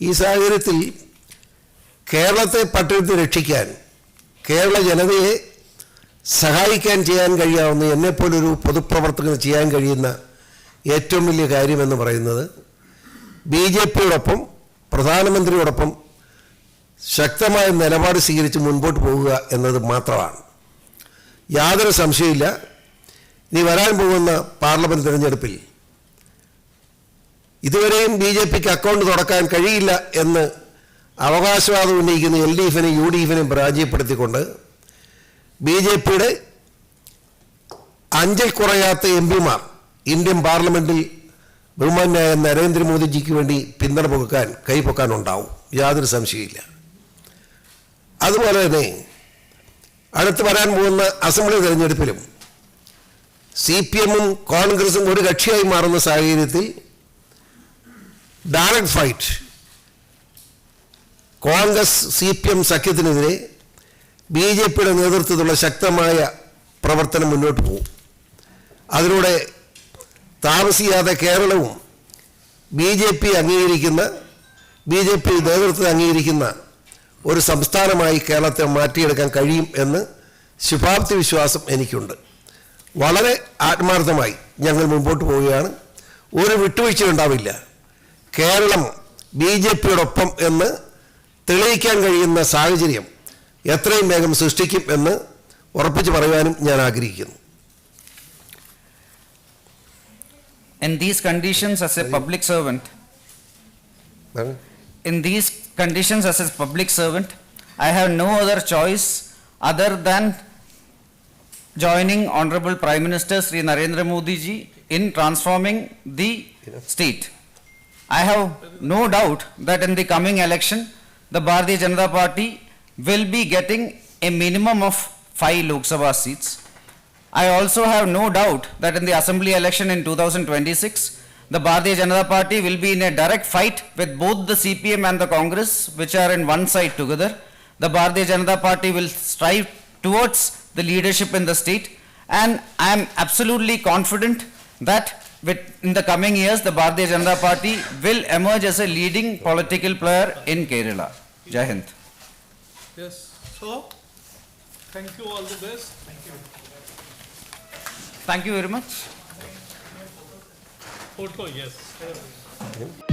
ഈ സാഹചര്യത്തിൽ കേരളത്തെ പട്ടണത്തിൽ രക്ഷിക്കാൻ കേരള ജനതയെ സഹായിക്കാൻ ചെയ്യാൻ കഴിയാവുന്ന എന്നെപ്പോലൊരു പൊതുപ്രവർത്തകന് ചെയ്യാൻ കഴിയുന്ന ഏറ്റവും വലിയ കാര്യമെന്ന് പറയുന്നത് ബി ജെ പിയോടൊപ്പം പ്രധാനമന്ത്രിയോടൊപ്പം ശക്തമായ നിലപാട് സ്വീകരിച്ച് മുൻപോട്ട് പോകുക എന്നത് മാത്രമാണ്. യാതൊരു സംശയമില്ല ഇനി വരാൻ പോകുന്ന പാർലമെന്റ് തിരഞ്ഞെടുപ്പിൽ ഇതുവരെയും ബി ജെ പിക്ക് അക്കൗണ്ട് തുറക്കാൻ കഴിയില്ല എന്ന് അവകാശവാദം ഉന്നയിക്കുന്ന എൽ ഡി എഫിനെയും യു ഡി എഫിനെയും പരാജയപ്പെടുത്തിക്കൊണ്ട് ബി ജെ പിയുടെ അഞ്ചിൽ കുറയാത്ത എം പിമാർ ഇന്ത്യൻ പാർലമെന്റിൽ ബഹുമാന്യായ നരേന്ദ്രമോദിജിക്ക് വേണ്ടി പിന്തുണ പൊക്കാൻ കൈപ്പൊക്കാനുണ്ടാവും യാതൊരു സംശയമില്ല അതുപോലെ തന്നെ അടുത്ത് വരാൻ പോകുന്ന അസംബ്ലി തെരഞ്ഞെടുപ്പിലും സി പി എമ്മും കോൺഗ്രസും ഒരു കക്ഷിയായി മാറുന്ന സാഹചര്യത്തിൽ direct fight Congress C P M സഖ്യത്തിനെതിരെ B J പിയുടെ നേതൃത്വത്തിലുള്ള ശക്തമായ പ്രവർത്തനം മുന്നോട്ട് പോകും. അതിലൂടെ താമസിയാതെ കേരളവും ബി ജെ പി അംഗീകരിക്കുന്ന ബി ജെ പി നേതൃത്വം അംഗീകരിക്കുന്ന ഒരു സംസ്ഥാനമായി കേരളത്തെ മാറ്റിയെടുക്കാൻ കഴിയും എന്ന് ശുഭാപ്തി വിശ്വാസം എനിക്കുണ്ട്. വളരെ ആത്മാർത്ഥമായി ഞങ്ങൾ മുമ്പോട്ട് പോവുകയാണ്. ഒരു വിട്ടുവീഴ്ച ഉണ്ടാവില്ല കേരളം ബി ജെ പിയോടൊപ്പം എന്ന് തെളിയിക്കാൻ കഴിയുന്ന സാഹചര്യം എത്രയും വേഗം സൃഷ്ടിക്കും എന്ന് ഉറപ്പിച്ചു പറയുവാനും ഞാൻ ആഗ്രഹിക്കുന്നു In these conditions, as a public servant, in these conditions as a public servant, I have no other choice other than joining Honorable Prime Minister Sri Narendra Modi ji in transforming the state. I have no doubt that in the coming election, the Bharatiya Janata Party will be getting a minimum of five Lok Sabha seats. I also have no doubt that in the assembly election in 2026, the Bharatiya Janata Party will be in a direct fight with both the CPM and the Congress, which are in one side together. The Bharatiya Janata Party will strive towards the leadership in the state, and I am absolutely confident that with, in the coming years, the Bharatiya Janata Party will emerge as a leading political player in Kerala. Jai Hind. Yes, so, thank you, all the best. Thank you. Thank you very much. Photo, yes.